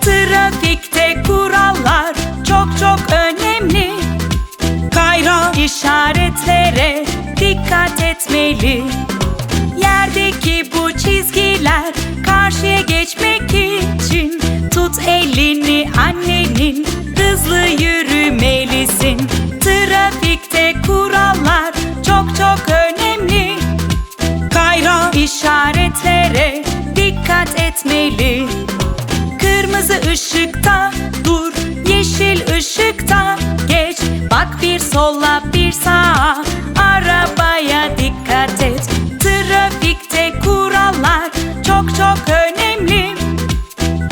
Trafikte kurallar çok çok önemli. Kayra işaretlere dikkat etmeli. Yerdeki bu çizgiler karşıya geçmek için tut elini annenin hızlı yürü. İşaretlere dikkat etmeli. Kırmızı ışıkta dur, yeşil ışıkta geç. Bak bir sola bir sağa, arabaya dikkat et. Trafikte kurallar çok çok önemli.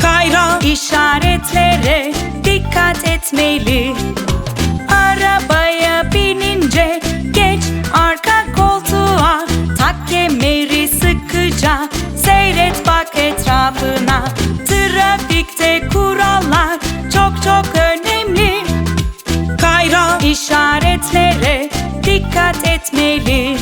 Kayra işaretlere dikkat etmeli sıkıca seyret bak etrafına. Trafikte kurallar çok çok önemli. Kayra işaretlere dikkat etmeli